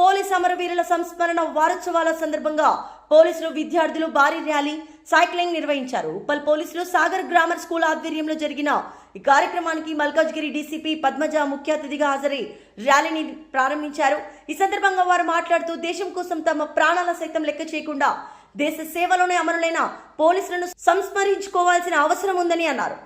Police అమరవీరుల సంస్మరణ వారోత్సవాల సందర్భంగా పోలీసులు విద్యార్థులు భారీ ర్యాలీ సైక్లింగ్ నిర్వహించారు. ఉప్పల్ పోలీసులు సాగర్ గ్రామర్ స్కూల్ ఆధ్వర్యంలో జరిగిన ఈ కార్యక్రమానికి మల్కాజ్గిరి డీసీపీ పద్మజ ముఖ్య అతిథిగా హాజరై ర్యాలీని ప్రారంభించారు. ఈ సందర్భంగా వారు మాట్లాడుతూ దేశం కోసం తమ ప్రాణాల సైతం లెక్క చేయకుండా దేశ సేవలోనే అమరులైన పోలీసులను సంస్మరించుకోవాల్సిన అవసరం ఉందని అన్నారు.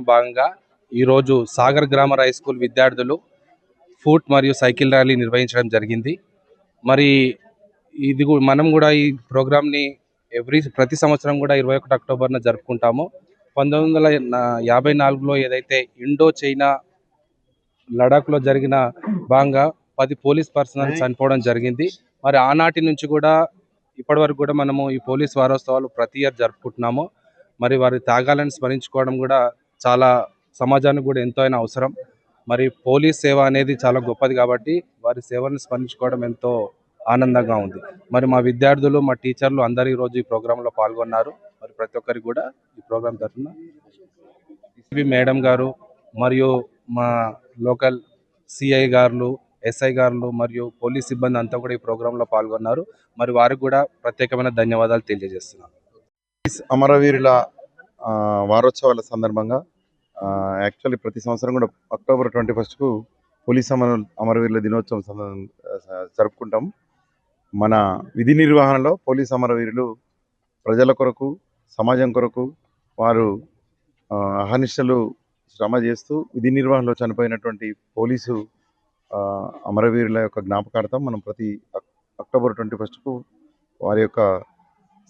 భాగంగా ఈరోజు సాగర్ గ్రామర్ హై స్కూల్ విద్యార్థులు ఫుట్ మరియు సైకిల్ ర్యాలీ నిర్వహించడం జరిగింది. మరి ఇది మనం కూడా ఈ ప్రోగ్రామ్ని ఎవ్రీ ప్రతి సంవత్సరం కూడా ఇరవై ఒకటి అక్టోబర్న జరుపుకుంటాము. పంతొమ్మిది వందల యాభై నాలుగులో ఏదైతే ఇండో చైనా లడాఖ్లో జరిగిన భాగంగా పది పోలీస్ పర్సనల్ చనిపోవడం జరిగింది. మరి ఆనాటి నుంచి కూడా ఇప్పటి వరకు కూడా మనము ఈ పోలీస్ వారోత్సవాలు ప్రతి ఇయర్ జరుపుకుంటున్నాము. మరి వారి త్యాగాలను స్మరించుకోవడం కూడా చాలా సమాజానికి కూడా ఎంతో అయినా అవసరం. మరి పోలీస్ సేవ అనేది చాలా గొప్పది కాబట్టి వారి సేవలను స్మరించుకోవడం ఎంతో ఆనందంగా ఉంది. మరి మా విద్యార్థులు మా టీచర్లు అందరు ఈరోజు రోజు ఈ ప్రోగ్రాంలో పాల్గొన్నారు. మరి ప్రతి ఒక్కరికి కూడా ఈ ప్రోగ్రాం తరఫున ఎస్పీ మేడం గారు మరియు మా లోకల్ సిఐ గారులు ఎస్ఐ గారులు మరియు పోలీస్ సిబ్బంది అంతా కూడా ఈ ప్రోగ్రాంలో పాల్గొన్నారు. మరి వారికి కూడా ప్రత్యేకమైన ధన్యవాదాలు తెలియజేస్తున్నాను. అమరవీరుల వారోత్సవాల సందర్భంగా యాక్చువల్లీ ప్రతి సంవత్సరం కూడా అక్టోబర్ ట్వంటీ ఫస్ట్కు పోలీస్ అమర అమరవీరుల దినోత్సవం సంద- జరుపుకుంటాం. మన విధి నిర్వహణలో పోలీస్ అమరవీరులు ప్రజల కొరకు సమాజం కొరకు వారు ఆ, శ్రమ చేస్తూ విధి నిర్వహణలో చనిపోయినటువంటి పోలీసు అమరవీరుల యొక్క జ్ఞాపకార్థం మనం ప్రతి అక్టోబర్ ట్వంటీ ఫస్ట్కు వారి యొక్క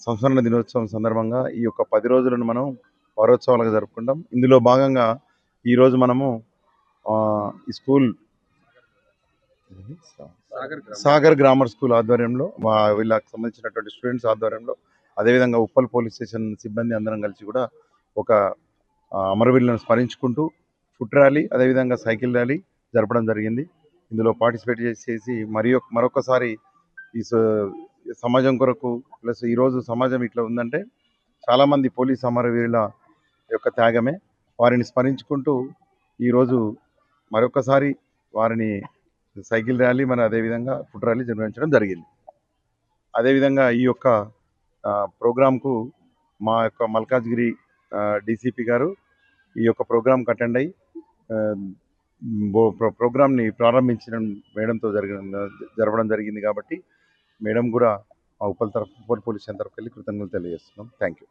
సంస్మరణ దినోత్సవం సందర్భంగా ఈ యొక్క పది రోజులను మనం వారోత్సవాలుగా జరుపుకుంటాం. ఇందులో భాగంగా ఈరోజు మనము ఈ స్కూల్ సాగర్ గ్రామర్ స్కూల్ ఆధ్వర్యంలో మా వీళ్ళకి సంబంధించినటువంటి స్టూడెంట్స్ ఆధ్వర్యంలో అదేవిధంగా ఉప్పల్ పోలీస్ స్టేషన్ సిబ్బంది అందరం కలిసి కూడా ఒక అమరవీరులను స్మరించుకుంటూ ఫుట్ ర్యాలీ అదేవిధంగా సైకిల్ ర్యాలీ జరపడం జరిగింది. ఇందులో పార్టిసిపేట్ చేసేసి మరి మరొకసారి ఈ సమాజం కొరకు ప్లస్ ఈరోజు సమాజం ఇట్లా ఉందంటే చాలామంది పోలీస్ అమరవీరుల యొక్క త్యాగమే. వారిని స్మరించుకుంటూ ఈరోజు మరొకసారి వారిని సైకిల్ ర్యాలీ మరి అదేవిధంగా ఫుట్ ర్యాలీ నిర్వహించడం జరిగింది. అదేవిధంగా ఈ యొక్క ప్రోగ్రాంకు మా యొక్క మల్కాజ్గిరి డీసీపీ గారు ఈ యొక్క ప్రోగ్రాంకి అటెండ్ అయ్యి ప్రోగ్రామ్ని ప్రారంభించడం మేడంతో జరిగిన జరపడం జరిగింది కాబట్టి మేడం కూడా మా ఉప్పల్ తరఫు ఉప్పల్ పోలీస్ స్టేషన్ తరఫు వెళ్ళి కృతజ్ఞతలు తెలియజేస్తున్నాం. Thank you